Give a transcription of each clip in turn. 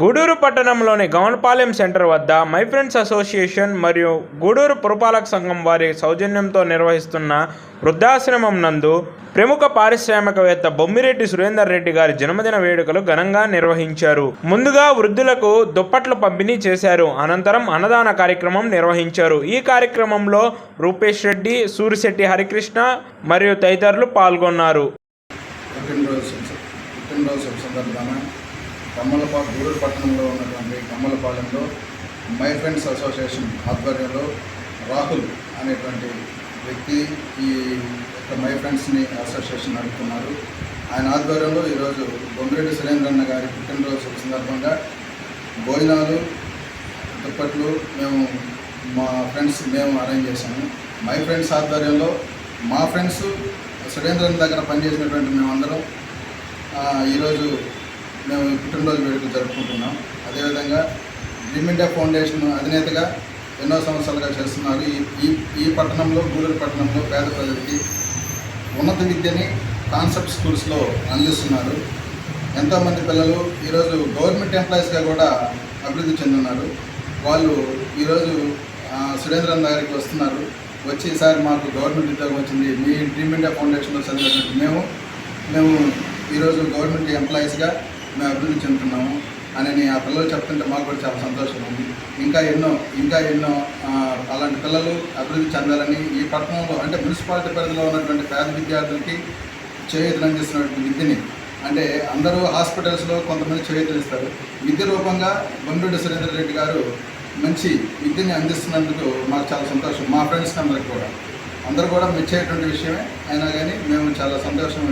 గూడూరు పట్టణంలోని గవన్పాలెం సెంటర్ వద్ద my friends association మరియు గూడూరు పురపాలక సంఘం వారి సౌజన్యంతో నిర్వహిస్తున్న వృద్ధాశ్రమం నందు ప్రముఖ పారిశ్రామికవేత్త బొమ్మిరెడ్డి సురేందర్ రెడ్డి గారి జన్మదిన వేడుకలు ఘనంగా నిర్వహించారు. ముందుగా వృద్ధులకు దుప్పట్లు పంపిణీ చేశారు. అనంతరం అన్నదాన కార్యక్రమం నిర్వహించారు. ఈ కార్యక్రమంలో రూపేష్ రెడ్డి సూరిశెట్టి హరికృష్ణ మరియు తదితరులు పాల్గొన్నారు. పుట్టినరోజు కమ్మలపా గూడూరు పట్టణంలో ఉన్నటువంటి కమ్మలపాలెంలో మై ఫ్రెండ్స్ అసోసియేషన్ ఆధ్వర్యంలో రాహుల్ అనేటువంటి వ్యక్తి ఈ యొక్క మై ఫ్రెండ్స్ని అసోసియేషన్ నడుపుతున్నారు. ఆయన ఆధ్వర్యంలో ఈరోజు బొమ్మిరెడ్డి సురేంద్రన్న గారి పుట్టినరోజు సందర్భంగా భోజనాలు దుప్పట్లు మేము మా ఫ్రెండ్స్ మేము అరేంజ్ చేశాము. మై ఫ్రెండ్స్ ఆధ్వర్యంలో మా ఫ్రెండ్స్ సురేంద్రన్ దగ్గర పనిచేసినటువంటి మేమందరం ఈరోజు మేము పుట్టినరోజు వేడుకలు జరుపుకుంటున్నాం. అదేవిధంగా డ్రీమ్ ఇండియా ఫౌండేషన్ అధినేతగా ఎన్నో సంవత్సరాలుగా చేస్తున్నారు. ఈ ఈ పట్టణంలో గూడూరు పట్టణంలో పేద ప్రజలకి ఉన్నత విద్యని కాన్సెప్ట్ స్కూల్స్లో అందిస్తున్నారు. ఎంతోమంది పిల్లలు ఈరోజు గవర్నమెంట్ ఎంప్లాయీస్గా కూడా అభివృద్ధి చెందున్నారు. వాళ్ళు ఈరోజు ఆ, సురేంద్రన్ దగ్గరికి వస్తున్నారు. వచ్చి ఈసారి మాకు గవర్నమెంట్ ఉద్యోగం వచ్చింది. మీ డ్రీమ్ ఇండియా ఫౌండేషన్లో చదివినటువంటి మేము మేము ఈరోజు గవర్నమెంట్ ఎంప్లాయీస్గా మేము అభివృద్ధి చెందుతున్నాము అని ఆ పిల్లలు చెప్తుంటే మాకు కూడా చాలా సంతోషం ఉంది. ఇంకా ఎన్నో ఇంకా ఎన్నో అలాంటి పిల్లలు అభివృద్ధి చెందాలని ఈ పట్టణంలో అంటే మున్సిపాలిటీ పరిధిలో ఉన్నటువంటి పేద విద్యార్థులకి చేయూతలు అందిస్తున్నటువంటి విద్యని అంటే అందరూ హాస్పిటల్స్లో కొంతమంది చేయూతలు ఇస్తారు. విద్య రూపంగా బొమ్మిరెడ్డి సురేందర్ రెడ్డి గారు మంచి విద్యని అందిస్తున్నందుకు మాకు చాలా సంతోషం. మా ఫ్రెండ్స్ అందరికి కూడా. అందరూ కూడా మెచ్చేటువంటి విషయమే. అయినా కానీ మేము చాలా సంతోషం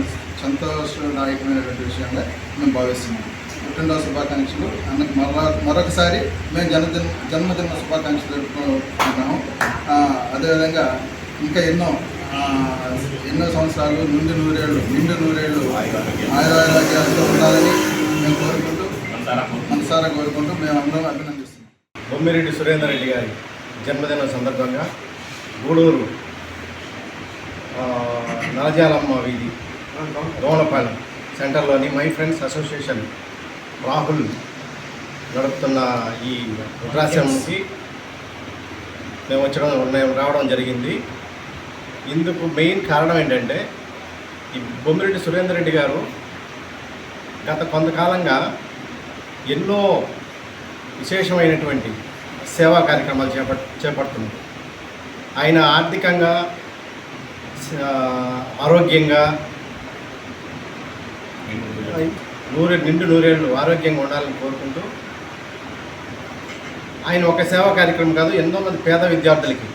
సంతోషదాయకమైనటువంటి విషయంగా మేము భావిస్తున్నాం. పుట్టినరోజు శుభాకాంక్షలు. అన్నకు మరొక మరొకసారి మేము జన్మదిన జన్మదిన శుభాకాంక్షలు జరుపుకుంటున్నాము అదేవిధంగా ఇంకా ఎన్నో ఎన్నో సంవత్సరాలు నుండి నూరేళ్ళు నిండు నూరేళ్ళు ఆయురారోగ్యాలతో ఉండాలని మేము కోరుకుంటూ మనసారా కోరుకుంటూ మేము అందరం అభినందిస్తున్నాం. బొమ్మిరెడ్డి సురేందర్ రెడ్డి గారి జన్మదిన సందర్భంగా గూడూరు నరజాలమ్మ వీధి రోనపాలెం సెంటర్లోని మై ఫ్రెండ్స్ అసోసియేషన్ రాహుల్ నడుపుతున్న ఈ వృద్ధాశ్రమంకి మేము వచ్చడం మేము రావడం జరిగింది. ఇందుకు మెయిన్ కారణం ఏంటంటే ఈ బొమ్మిరెడ్డి సురేందర్ రెడ్డి గారు గత కొంతకాలంగా ఎన్నో విశేషమైనటువంటి సేవా కార్యక్రమాలు చేపట్ చేపడుతుంది ఆయన ఆర్థికంగా ఆరోగ్యంగా నూరు నిండు నూరేళ్ళు ఆరోగ్యంగా ఉండాలని కోరుకుంటూ ఆయన ఒక సేవా కార్యక్రమం కాదు ఎంతో మంది పేద విద్యార్థులకి.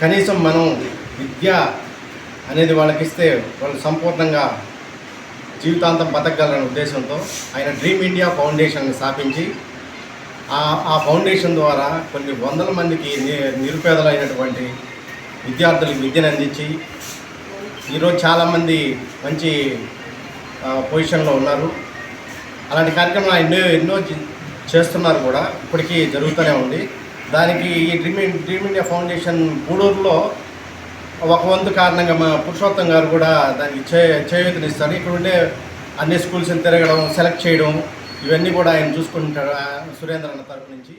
కనీసం మనం విద్య అనేది వాళ్ళకి ఇస్తే వాళ్ళు సంపూర్ణంగా జీవితాంతం బతకగలనే ఉద్దేశంతో ఆయన డ్రీమ్ ఇండియా ఫౌండేషన్ స్థాపించి ఆ ఆ ఫౌండేషన్ ద్వారా కొన్ని వందల మందికి నిరుపేదలైనటువంటి విద్యార్థులకు విద్యను అందించి ఈరోజు చాలామంది మంచి పొజిషన్లో ఉన్నారు. అలాంటి కార్యక్రమాలు ఎన్నో ఎన్నో చేస్తున్నారు కూడా ఇప్పటికీ జరుగుతూనే ఉంది. దానికి ఈ డ్రీమ్ డ్రీమ్ ఇండియా ఫౌండేషన్ గూడూరులో ఒక వంతు కారణంగా మా పురుషోత్తం గారు కూడా దానికి చే చేయూతనిస్తారు. ఇక్కడ ఉండే అన్ని స్కూల్స్ని తిరగడం సెలెక్ట్ చేయడం ఇవన్నీ కూడా ఆయన చూసుకుంటారు ఆ సురేంద్ర అన్న తరపు నుంచి.